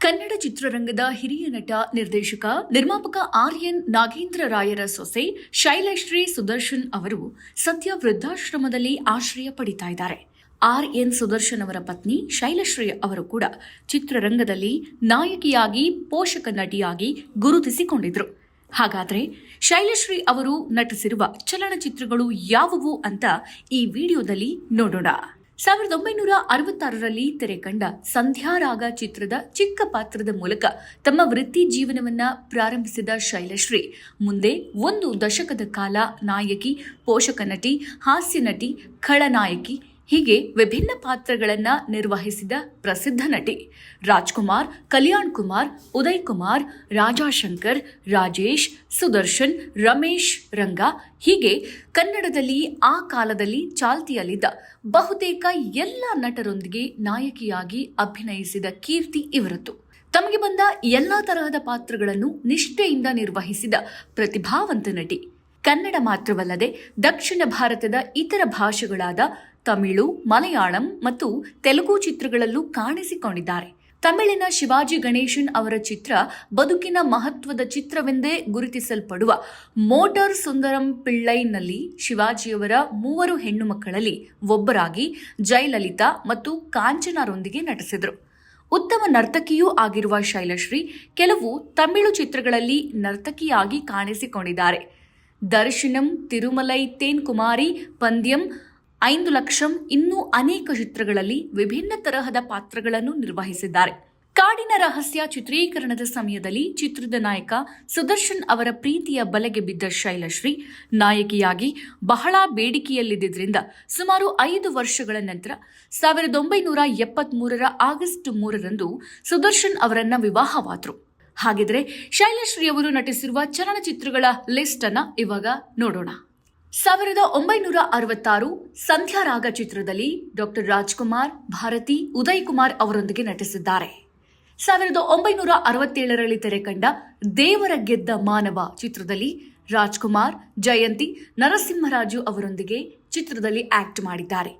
ಕನ್ನಡ ಚಿತ್ರರಂಗದ ಹಿರಿಯ ನಟ, ನಿರ್ದೇಶಕ, ನಿರ್ಮಾಪಕ ಆರ್ ಎನ್ ನಾಗೇಂದ್ರ ರಾಯರ ಸೊಸೆ ಶೈಲಶ್ರೀ ಸುದರ್ಶನ್ ಅವರು ಸದ್ಯ ವೃದ್ಧಾಶ್ರಮದಲ್ಲಿ ಆಶ್ರಯ ಪಡಿತಾ ಇದ್ದಾರೆ. ಆರ್ ಎನ್ ಸುದರ್ಶನ್ ಅವರ ಪತ್ನಿ ಶೈಲಶ್ರೀ ಅವರು ಕೂಡ ಚಿತ್ರರಂಗದಲ್ಲಿ ನಾಯಕಿಯಾಗಿ, ಪೋಷಕ ನಟಿಯಾಗಿ ಗುರುತಿಸಿಕೊಂಡಿದ್ರು. ಹಾಗಾದ್ರೆ ಶೈಲಶ್ರೀ ಅವರು ನಟಿಸಿರುವ ಚಲನಚಿತ್ರಗಳು ಯಾವುವು ಅಂತ ಈ ವಿಡಿಯೋದಲ್ಲಿ ನೋಡೋಣ. ಸಾವಿರದ ಒಂಬೈನೂರ ಅರವತ್ತಾರರಲ್ಲಿ ತೆರೆ ಕಂಡ ಸಂಧ್ಯಾರಾಗ ಚಿತ್ರದ ಚಿಕ್ಕ ಪಾತ್ರದ ಮೂಲಕ ತಮ್ಮ ವೃತ್ತಿ ಜೀವನವನ್ನ ಪ್ರಾರಂಭಿಸಿದ ಶೈಲಶ್ರೀ. ಮುಂದೆ ಒಂದು ದಶಕದ ಕಾಲ ನಾಯಕಿ, ಪೋಷಕ ನಟಿ, ಹಾಸ್ಯ ನಟಿ, ಖಳನಾಯಕಿ ಹೀಗೆ ವಿಭಿನ್ನ ಪಾತ್ರಗಳನ್ನ ನಿರ್ವಹಿಸಿದ ಪ್ರಸಿದ್ಧ ನಟಿ ರಾಜ್ಕುಮಾರ್, ಕಲ್ಯಾಣ್ ಕುಮಾರ್, ಉದಯ್ ಕುಮಾರ್, ರಾಜಾಶಂಕರ್, ರಾಜೇಶ್, ಸುದರ್ಶನ್, ರಮೇಶ್ ರಂಗ. ಹೀಗೆ ಕನ್ನಡದಲ್ಲಿ ಆ ಕಾಲದಲ್ಲಿ ಚಾಲ್ತಿಯಲ್ಲಿದ್ದ ಬಹುತೇಕ ಎಲ್ಲ ನಟರೊಂದಿಗೆ ನಾಯಕಿಯಾಗಿ ಅಭಿನಯಿಸಿದ ಕೀರ್ತಿ ಇವರದ್ದು. ತಮಗೆ ಬಂದ ಎಲ್ಲ ತರಹದ ಪಾತ್ರಗಳನ್ನು ನಿಷ್ಠೆಯಿಂದ ನಿರ್ವಹಿಸಿದ ಪ್ರತಿಭಾವಂತ ನಟಿ. ಕನ್ನಡ ಮಾತ್ರವಲ್ಲದೆ ದಕ್ಷಿಣ ಭಾರತದ ಇತರ ಭಾಷೆಗಳಾದ ತಮಿಳು, ಮಲಯಾಳಂ ಮತ್ತು ತೆಲುಗು ಚಿತ್ರಗಳಲ್ಲೂ ಕಾಣಿಸಿಕೊಂಡಿದ್ದಾರೆ. ತಮಿಳಿನ ಶಿವಾಜಿ ಗಣೇಶನ್ ಅವರ ಚಿತ್ರ ಬದುಕಿನ ಮಹತ್ವದ ಚಿತ್ರವೆಂದೇ ಗುರುತಿಸಲ್ಪಡುವ ಮೋಟಾರ್ ಸುಂದರಂ ಪಿಳ್ಳೈನಲ್ಲಿ ಶಿವಾಜಿಯವರ ಮೂವರು ಹೆಣ್ಣು ಮಕ್ಕಳಲ್ಲಿ ಒಬ್ಬರಾಗಿ ಜಯಲಲಿತಾ ಮತ್ತು ಕಾಂಚನಾರೊಂದಿಗೆ ನಟಿಸಿದರು. ಉತ್ತಮ ನರ್ತಕಿಯೂ ಆಗಿರುವ ಶೈಲಶ್ರೀ ಕೆಲವು ತಮಿಳು ಚಿತ್ರಗಳಲ್ಲಿ ನರ್ತಕಿಯಾಗಿ ಕಾಣಿಸಿಕೊಂಡಿದ್ದಾರೆ. ದರ್ಶನಂ, ತಿರುಮಲೈ ತೇನ್ ಕುಮಾರಿ ಪಂದ್ಯಂ ಐದು ಲಕ್ಷಂ ಇನ್ನೂ ಅನೇಕ ಚಿತ್ರಗಳಲ್ಲಿ ವಿಭಿನ್ನ ತರಹದ ಪಾತ್ರಗಳನ್ನು ನಿರ್ವಹಿಸಿದ್ದಾರೆ. ಕಾಡಿನ ರಹಸ್ಯ ಚಿತ್ರೀಕರಣದ ಸಮಯದಲ್ಲಿ ಚಿತ್ರದ ನಾಯಕ ಸುದರ್ಶನ್ ಅವರ ಪ್ರೀತಿಯ ಬಲೆಗೆ ಬಿದ್ದ ಶೈಲಶ್ರೀ ನಾಯಕಿಯಾಗಿ ಬಹಳ ಬೇಡಿಕೆಯಲ್ಲಿದ್ದರಿಂದ ಸುಮಾರು ಐದು ವರ್ಷಗಳ ನಂತರ ಸಾವಿರದ ಒಂಬೈನೂರ ಎಪ್ಪತ್ಮೂರರ ಆಗಸ್ಟ್ ಮೂರರಂದು ಸುದರ್ಶನ್ ಅವರನ್ನ ವಿವಾಹವಾದರು. ಹಾಗಿದ್ರೆ ಶೈಲಶ್ರೀ ಅವರು ನಟಿಸಿರುವ ಚಲನಚಿತ್ರಗಳ ಲಿಸ್ಟ್ ಅನ್ನ ಇವಾಗ ನೋಡೋಣ. ಸಾವಿರದ ಒಂಬೈನೂರ ಅರವತ್ತಾರು ಸಂಧ್ಯಾರಾಗ ಚಿತ್ರದಲ್ಲಿ ಡಾಕ್ಟರ್ ರಾಜ್ಕುಮಾರ್, ಭಾರತಿ ಉದಯ್ ಕುಮಾರ್ ಅವರೊಂದಿಗೆ ನಟಿಸಿದ್ದಾರೆ. ಸಾವಿರದ ಒಂಬೈನೂರ ಅರವತ್ತೇಳರಲ್ಲಿ ತೆರೆಕಂಡ ದೇವರ ಗೆದ್ದ ಮಾನವ ಚಿತ್ರದಲ್ಲಿ ರಾಜ್ಕುಮಾರ್, ಜಯಂತಿ, ನರಸಿಂಹರಾಜು ಅವರೊಂದಿಗೆ ಚಿತ್ರದಲ್ಲಿ ಆಕ್ಟ್ ಮಾಡಿದ್ದಾರೆ.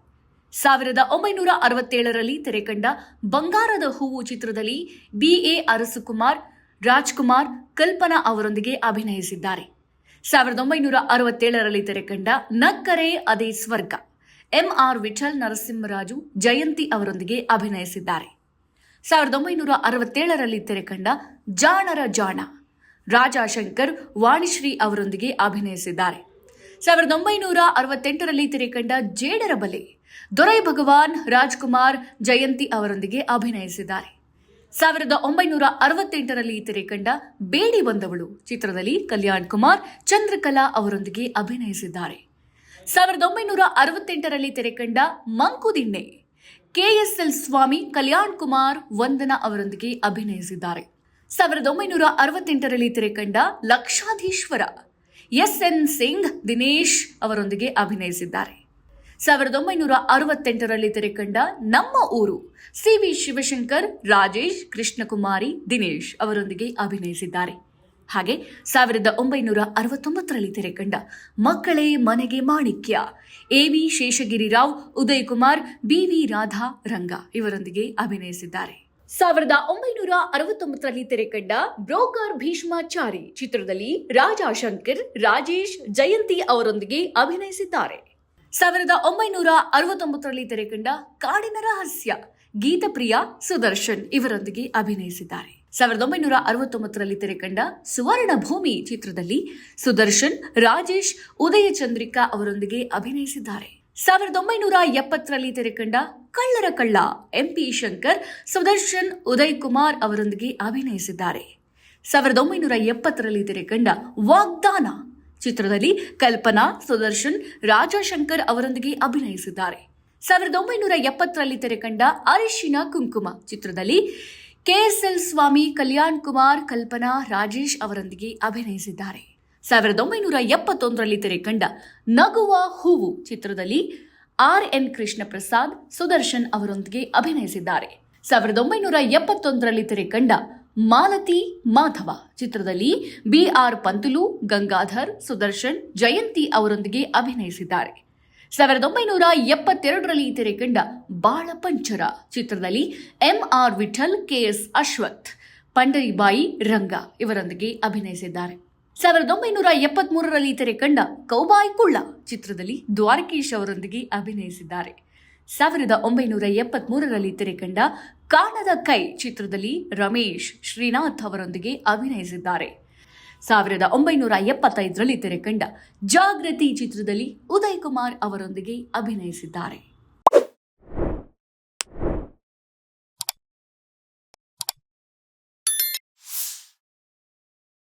ಸಾವಿರದ ಒಂಬೈನೂರ ಅರವತ್ತೇಳರಲ್ಲಿ ತೆರೆಕಂಡ ಬಂಗಾರದ ಹೂವು ಚಿತ್ರದಲ್ಲಿ ಬಿಎ ಅರಸುಕುಮಾರ್, ರಾಜ್ಕುಮಾರ್ ಕಲ್ಪನಾ ಅವರೊಂದಿಗೆ ಅಭಿನಯಿಸಿದ್ದಾರೆ. ಸಾವಿರದ ಒಂಬೈನೂರ ಅರವತ್ತೇಳರಲ್ಲಿ ತೆರೆಕಂಡ ನಕ್ಕರೆ ಅದೇ ಸ್ವರ್ಗ. ಎಂಆರ್ ವಿಠಲ್ ನರಸಿಂಹರಾಜು ಜಯಂತಿ ಅವರೊಂದಿಗೆ ಅಭಿನಯಿಸಿದ್ದಾರೆ. ಸಾವಿರದ ಒಂಬೈನೂರ ಅರವತ್ತೇಳರಲ್ಲಿ ತೆರೆಕಂಡ ಜಾಣರ ಜಾಣ ರಾಜಾಶಂಕರ್ ವಾಣಿಶ್ರೀ ಅವರೊಂದಿಗೆ ಅಭಿನಯಿಸಿದ್ದಾರೆ. ಸಾವಿರದ ಒಂಬೈನೂರ ಅರವತ್ತೆಂಟರಲ್ಲಿ ತೆರೆಕಂಡ ಜೇಡರ ಬಲೆ ದೊರೈ ಭಗವಾನ್ ರಾಜ್ಕುಮಾರ್ ಜಯಂತಿ ಅವರೊಂದಿಗೆ ಅಭಿನಯಿಸಿದ್ದಾರೆ. ಸಾವಿರದ ಒಂಬೈನೂರ ಅರವತ್ತೆಂಟರಲ್ಲಿ ತೆರೆಕಂಡ ಬೇಡಿ ಬಂದವಳು. ಚಿತ್ರದಲ್ಲಿ ಕಲ್ಯಾಣ್ ಕುಮಾರ್, ಚಂದ್ರಕಲಾ ಅವರೊಂದಿಗೆ ಅಭಿನಯಿಸಿದ್ದಾರೆ. ಸಾವಿರದ ಒಂಬೈನೂರ ಅರವತ್ತೆಂಟರಲ್ಲಿ ತೆರೆಕಂಡ ಮಂಕುದಿಣ್ಣೆ ಕೆಎಸ್ಎಲ್ ಸ್ವಾಮಿ ಕಲ್ಯಾಣ್ ಕುಮಾರ್ ವಂದನಾ ಅವರೊಂದಿಗೆ ಅಭಿನಯಿಸಿದ್ದಾರೆ. ಸಾವಿರದ ಒಂಬೈನೂರ ಅರವತ್ತೆಂಟರಲ್ಲಿ ತೆರೆಕಂಡ ಲಕ್ಷಾಧೀಶ್ವರ, ಎಸ್ ಎನ್ ಸಿಂಗ್ ದಿನೇಶ್ ಅವರೊಂದಿಗೆ ಅಭಿನಯಿಸಿದ್ದಾರೆ. ಸಾವಿರದ ಒಂಬೈನೂರ ಅರವತ್ತೆಂಟರಲ್ಲಿ ತೆರೆಕಂಡ ನಮ್ಮ ಊರು ಸಿ ವಿ ಶಿವಶಂಕರ್, ರಾಜೇಶ್, ಕೃಷ್ಣಕುಮಾರಿ, ದಿನೇಶ್ ಅವರೊಂದಿಗೆ ಅಭಿನಯಿಸಿದ್ದಾರೆ. ಹಾಗೆ ಸಾವಿರದ ಒಂಬೈನೂರ ಅರವತ್ತೊಂಬತ್ತರಲ್ಲಿ ತೆರೆಕಂಡ ಮಕ್ಕಳೇ ಮನೆಗೆ ಮಾಣಿಕ್ಯ A V Sheshagirirao Uday Kumar B V Radha Ranga ಇವರೊಂದಿಗೆ ಅಭಿನಯಿಸಿದ್ದಾರೆ. ಸಾವಿರದ ಒಂಬೈನೂರ ಅರವತ್ತೊಂಬತ್ತರಲ್ಲಿ ತೆರೆಕಂಡ ಬ್ರೋಕರ್ ಭೀಷ್ಮಾಚಾರಿ ಚಿತ್ರದಲ್ಲಿ ರಾಜಾಶಂಕರ್ ರಾಜೇಶ್ ಜಯಂತಿ ಅವರೊಂದಿಗೆ ಅಭಿನಯಿಸಿದ್ದಾರೆ. ಸಾವಿರದ ಒಂಬೈನೂರ ಅರವತ್ತೊಂಬತ್ತರಲ್ಲಿ ತೆರೆಕಂಡ ಕಾಡಿನ ರಹಸ್ಯ ಗೀತಪ್ರಿಯ ಸುದರ್ಶನ್ ಇವರೊಂದಿಗೆ ಅಭಿನಯಿಸಿದ್ದಾರೆ. ಸಾವಿರದ ಒಂಬೈನೂರ ಅರವತ್ತೊಂಬತ್ತರಲ್ಲಿ ತೆರೆಕಂಡ ಸುವರ್ಣ ಭೂಮಿ ಚಿತ್ರದಲ್ಲಿ ಸುದರ್ಶನ್, ರಾಜೇಶ್ ಉದಯ ಚಂದ್ರಿಕಾ ಅವರೊಂದಿಗೆ ಅಭಿನಯಿಸಿದ್ದಾರೆ. ಸಾವಿರದ ಒಂಬೈನೂರ ಎಪ್ಪತ್ತರಲ್ಲಿ ತೆರೆಕಂಡ ಕಳ್ಳರ ಕಳ್ಳ ಎಂಪಿ ಶಂಕರ್, ಸುದರ್ಶನ್, ಉದಯ್ ಕುಮಾರ್ ಅವರೊಂದಿಗೆ ಅಭಿನಯಿಸಿದ್ದಾರೆ. ಸಾವಿರದ ಒಂಬೈನೂರ ಎಪ್ಪತ್ತರಲ್ಲಿ ತೆರೆಕಂಡ ವಾಗ್ದಾನ ಚಿತ್ರದಲ್ಲಿ ಕಲ್ಪನಾ, ಸುದರ್ಶನ್, ರಾಜಶಂಕರ್ ಅವರೊಂದಿಗೆ ಅಭಿನಯಿಸಿದ್ದಾರೆ. ಸಾವಿರದ ಒಂಬೈನೂರ ಎಪ್ಪತ್ತರಲ್ಲಿ ತೆರೆಕಂಡ ಅರಿಶಿನ ಕುಂಕುಮ ಚಿತ್ರದಲ್ಲಿ ಕೆಎಸ್ಎಲ್ ಸ್ವಾಮಿ ಕಲ್ಯಾಣ್ ಕುಮಾರ್, ಕಲ್ಪನಾ, ರಾಜೇಶ್ ಅವರೊಂದಿಗೆ ಅಭಿನಯಿಸಿದ್ದಾರೆ. ಸಾವಿರದ ಒಂಬೈನೂರ ಎಪ್ಪತ್ತೊಂದರಲ್ಲಿ ತೆರೆಕಂಡ ನಗುವ ಹೂವು ಚಿತ್ರದಲ್ಲಿ ಆರ್ ಎನ್ ಕೃಷ್ಣ ಪ್ರಸಾದ್ ಸುದರ್ಶನ್ ಅವರೊಂದಿಗೆ ಅಭಿನಯಿಸಿದ್ದಾರೆ. ಸಾವಿರದ ಒಂಬೈನೂರ ಎಪ್ಪತ್ತೊಂದರಲ್ಲಿ ತೆರೆಕಂಡ ಮಾಲತಿ ಮಾಧವ ಚಿತ್ರದಲ್ಲಿ ಬಿಆರ್ ಪಂತುಲು, ಗಂಗಾಧರ್, ಸುದರ್ಶನ್, ಜಯಂತಿ ಅವರೊಂದಿಗೆ ಅಭಿನಯಿಸಿದ್ದಾರೆ. ಸಾವಿರದ ಒಂಬೈನೂರ ಎಪ್ಪತ್ತೆರಡರಲ್ಲಿ ತೆರೆ ಕಂಡ ಬಾಳ ಪಂಚರ ಚಿತ್ರದಲ್ಲಿ M R Vittal, KS Ashwath, Pandaribai Ranga ಇವರೊಂದಿಗೆ ಅಭಿನಯಿಸಿದ್ದಾರೆ. ಸಾವಿರದ ಒಂಬೈನೂರ ಎಪ್ಪತ್ಮೂರರಲ್ಲಿ ತೆರೆ ಕಂಡ ಕೌಬಾಯ್ ಕುಳ್ಳ ಚಿತ್ರದಲ್ಲಿ ದ್ವಾರಕೀಶ್ ಅವರೊಂದಿಗೆ ಅಭಿನಯಿಸಿದ್ದಾರೆ. ಸಾವಿರದ ಒಂಬೈನೂರ ಎಪ್ಪತ್ಮೂರರಲ್ಲಿ ತೆರೆ ಕಂಡ ಕಾಣದ ಕೈ ಚಿತ್ರದಲ್ಲಿ ರಮೇಶ್ ಶ್ರೀನಾಥ್ ಅವರೊಂದಿಗೆ ಅಭಿನಯಿಸಿದ್ದಾರೆ. ಸಾವಿರದ ಒಂಬೈನೂರ ಎಪ್ಪತ್ತೈದರಲ್ಲಿ ತೆರೆ ಕಂಡ ಜಾಗೃತಿ ಚಿತ್ರದಲ್ಲಿ ಉದಯ್ ಕುಮಾರ್ ಅವರೊಂದಿಗೆ ಅಭಿನಯಿಸಿದ್ದಾರೆ.